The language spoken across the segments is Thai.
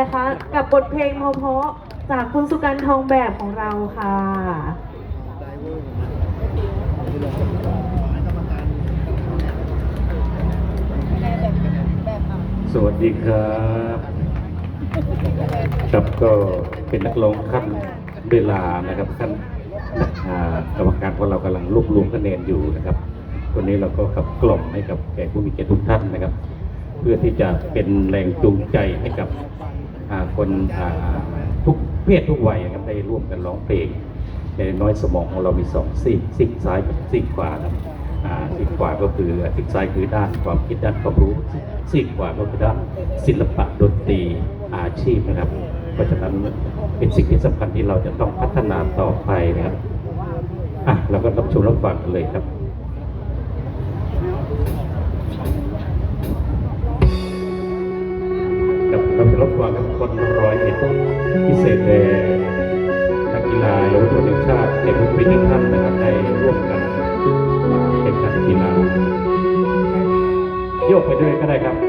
นะคะ กับบทเพลงเพราะๆจากคุณสุกันทองแบบของเราค่ะ สวัสดีครับครับก็เป็นนักร้องขั้นเวลานะครับขั้นกรรมการของเรากำลังรวบรวมคะแนนอยู่นะครับวันนี้เราก็ขับกล่อมให้กับแขกผู้มีเกียรติทุกท่านนะครับ เพื่อที่จะเป็นแรงจูงใจให้กับ คนทุกเพศทุกวัยนะครับได้ร่วมกันร้องเพลงในน้อยสมองของเรามีสองซีกซีกซ้ายกับซีกขวาครับอ่าซีกขวาก็คือซีกซ้ายคือด้านความคิดด้านความรู้ซีกขวาก็คือด้านศิลปะดนตรีอาชีพนะครับ เพราะฉะนั้นเป็นสิ่งที่สำคัญที่เราจะต้องพัฒนาต่อไปนะครับอะเราก็รับชมรับฟังกันเลยครับ รบกวนทุกคนร้อยเอ็ดพิเศษแด่นักกีฬาเยาวชนแห่งชาติเด็กผู้เป็นท่านนะครับได้ร่วมกันแข่งขันกีฬาโยกไปด้วยก็ได้ครับ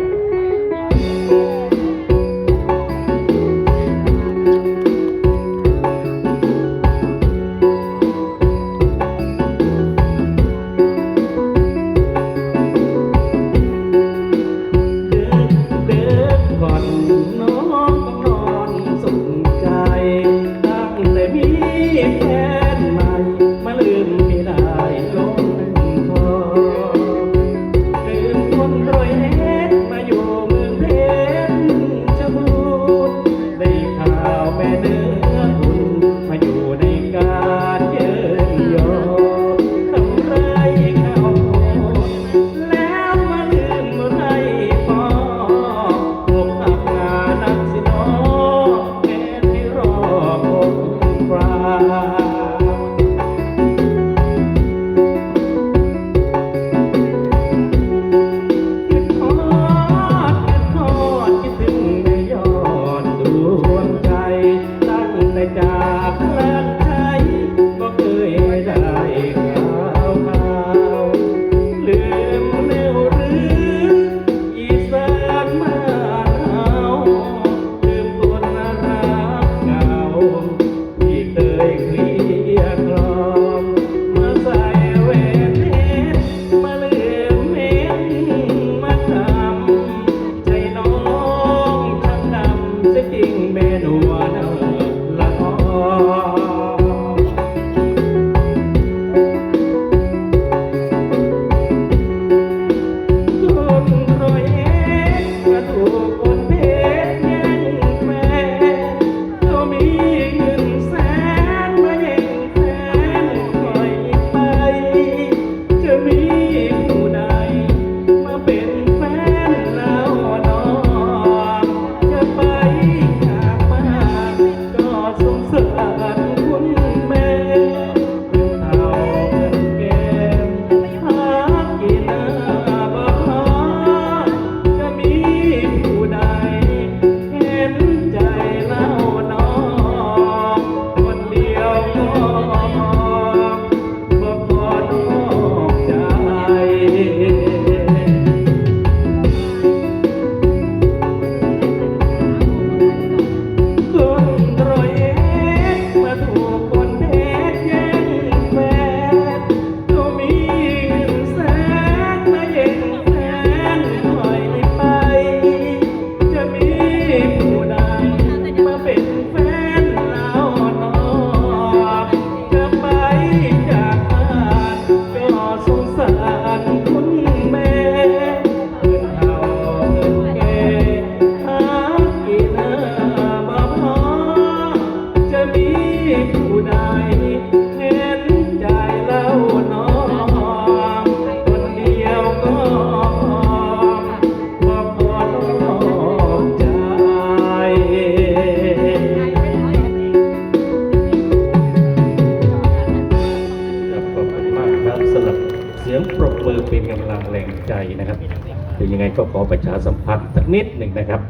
ับเป็นยังไงก็ขอประชาสัมพันธ์สักนิดหนึ่งนะครับ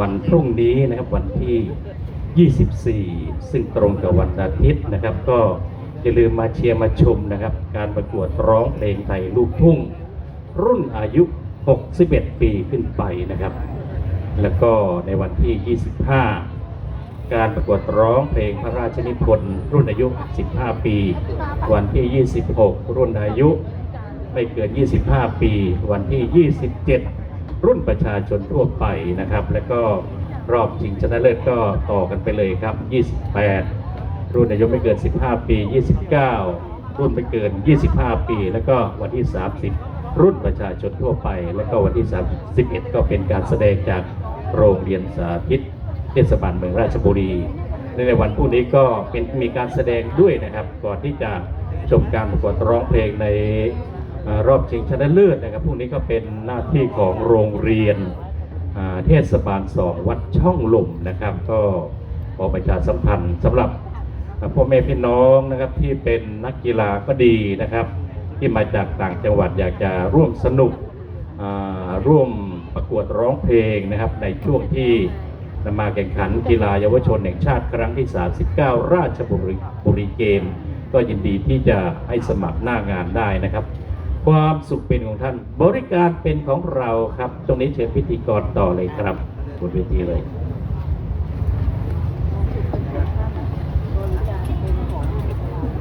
วันพรุ่งนี้นะครับวันที่ 24 ซึ่งตรงกับวันอาทิตย์นะครับ ก็อย่าลืมมาเชียร์มาชมนะครับ การประกวดร้องเพลงไทยลูกทุ่ง รุ่นอายุ 61 ปีขึ้นไปนะครับ แล้วก็ในวันที่ 25 การประกวดร้องเพลงพระราชนิพนธ์รุ่นอายุ 15 ปี วันที่ 26 รุ่นอายุ ไม่เกิน 25 ปี วันที่ 27 รุ่นประชาชนทั่วไปนะครับ แล้วก็รอบชิงชนะเลิศก็ต่อกันไปเลยครับ 28 รุ่นอายุไม่เกิน 15 ปี 29 รุ่นไม่เกิน 25 ปี แล้วก็วันที่ 30 รุ่นประชาชนทั่วไป แล้วก็วันที่ 31 ก็เป็นการแสดงจากโรงเรียนสาธิตเทศบาลเมืองราชบุรีในวันพรุ่งนี้ก็เป็นมีการแสดงด้วยนะครับ ก่อนที่จะชมการประกวดร้องเพลงใน รอบชิงชนะเลิศนะครับพรุ่งนี้ก็เป็นหน้าที่ของโรงเรียนเทศบาลสองวัดช่องลมนะครับ ก็ขอประชาสัมพันธ์สำหรับพ่อแม่พี่น้องนะครับที่เป็นนักกีฬาก็ดีนะครับ ที่มาจากต่างจังหวัดอยากจะร่วมสนุกร่วมประกวดร้องเพลงนะครับ ในช่วงที่นำมาแข่งขันกีฬาเยาวชนแห่งชาติครั้งที่ 39 ราชบุรีบุรีเกม ก็ยินดีที่จะให้สมัครหน้างานได้นะครับ ความสุขเป็นของท่าน บริการเป็นของเราครับ ตรงนี้เชิญพิธีกรต่อเลยครับบนเวทีเลย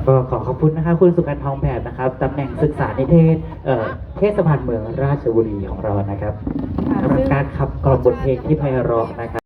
ก็ขอขอบคุณนะครับคุณสุกันทองแบบนะครับตำแหน่งศึกษานิเทศเอ่อเทศบาลเมืองราชบุรีของเรานะครับค่ะสำหรับซึ่งการขับกล่อมบทเพลงที่ไพเราะนะครับ